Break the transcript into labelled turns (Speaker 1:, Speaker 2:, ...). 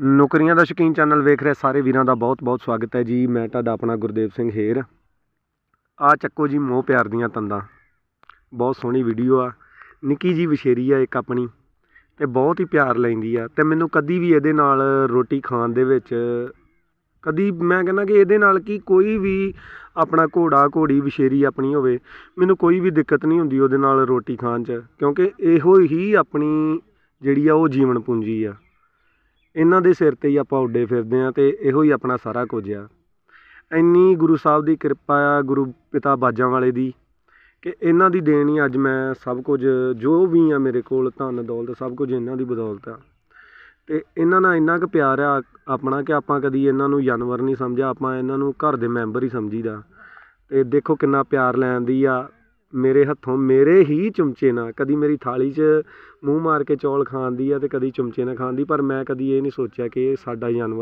Speaker 1: ਨੌਕਰੀਆਂ ਦਾ ਸ਼ੌਕੀਨ ਚੈਨਲ ਵੇਖ ਰਹੇ ਸਾਰੇ ਵੀਰਾਂ ਦਾ ਬਹੁਤ-ਬਹੁਤ ਸਵਾਗਤ ਹੈ ਜੀ। ਮੈਂ ਤੁਹਾਡਾ ਆਪਣਾ ਗੁਰਦੇਵ ਸਿੰਘ ਹੇਰ। ਆ ਚੱਕੋ ਜੀ ਮੋਹ ਪਿਆਰ ਦੀਆਂ ਤੰਦਾਂ। ਬਹੁਤ ਸੋਹਣੀ ਵੀਡੀਓ ਆ। ਨਿੱਕੀ ਜੀ ਵਿਸ਼ੇਰੀ ਆ ਇੱਕ ਆਪਣੀ। ਤੇ ਬਹੁਤ ਹੀ ਪਿਆਰ ਲੈਂਦੀ ਆ। ਤੇ ਮੈਨੂੰ ਕਦੀ ਵੀ ਇਹਦੇ ਨਾਲ ਰੋਟੀ ਖਾਣ ਦੇ ਵਿੱਚ ਕਦੀ ਮੈਂ ਕਹਿੰਦਾ ਕਿ ਇਹਦੇ ਨਾਲ ਕੀ ਕੋਈ ਵੀ ਆਪਣਾ ਘੋੜਾ ਘੋੜੀ ਵਿਸ਼ੇਰੀ ਆਪਣੀ ਹੋਵੇ, ਮੈਨੂੰ ਕੋਈ ਵੀ ਦਿੱਕਤ ਨਹੀਂ ਹੁੰਦੀ ਉਹਦੇ ਨਾਲ ਰੋਟੀ ਖਾਣ 'ਚ। ਕਿਉਂਕਿ ਇਹੋ ਹੀ ਆਪਣੀ ਜਿਹੜੀ ਆ ਉਹ ਜੀਵਨ ਪੂੰਜੀ ਆ। ਇਹਨਾਂ ਦੇ ਸਿਰ ਤੇ ਹੀ ਆਪਾਂ ਉੱਡੇ ਫਿਰਦੇ ਹਾਂ ਅਤੇ ਇਹੋ ਹੀ ਆਪਣਾ ਸਾਰਾ ਕੁਝ ਆ। ਇੰਨੀ ਗੁਰੂ ਸਾਹਿਬ ਦੀ ਕਿਰਪਾ ਆ, ਗੁਰੂ ਪਿਤਾ ਬਾਜਾਂ ਵਾਲੇ ਦੀ ਕਿ ਇਹਨਾਂ ਦੀ ਦੇਣ ਹੀ ਅੱਜ ਮੈਂ ਸਭ ਕੁਝ, ਜੋ ਵੀ ਆ ਮੇਰੇ ਕੋਲ, ਧਨ, ਦੌਲਤ, ਸਭ ਕੁਝ ਇਹਨਾਂ ਦੀ ਬਦੌਲਤ ਆ। ਅਤੇ ਇਹਨਾਂ ਨਾਲ ਇੰਨਾ ਕੁ ਪਿਆਰ ਆ ਆਪਣਾ ਕਿ ਆਪਾਂ ਕਦੀ ਇਹਨਾਂ ਨੂੰ ਜਾਨਵਰ ਨਹੀਂ ਸਮਝਿਆ, ਆਪਾਂ ਇਹਨਾਂ ਨੂੰ ਘਰ ਦੇ ਮੈਂਬਰ ਹੀ ਸਮਝੀਦਾ। ਅਤੇ ਦੇਖੋ ਕਿੰਨਾ ਪਿਆਰ ਲੈਂਦੀ ਆ ਮੇਰੇ ਹੱਥੋਂ ਮੇਰੇ ਹੀ ਚਮਚੇ ਨਾਲ ਕਦੀ ਮੇਰੀ ਥਾਲੀ 'ਚ ਮੂੰਹ ਮਾਰ ਕੇ ਚੌਲ ਖਾਣ ਦੀ ਆ ਅਤੇ ਕਦੀ ਚਮਚੇ ਨਾਲ ਖਾਂਦੀ ਪਰ ਮੈਂ ਕਦੀ ਇਹ ਨਹੀਂ ਸੋਚਿਆ ਕਿ ਇਹ ਸਾਡਾ ਜਾਨਵਰ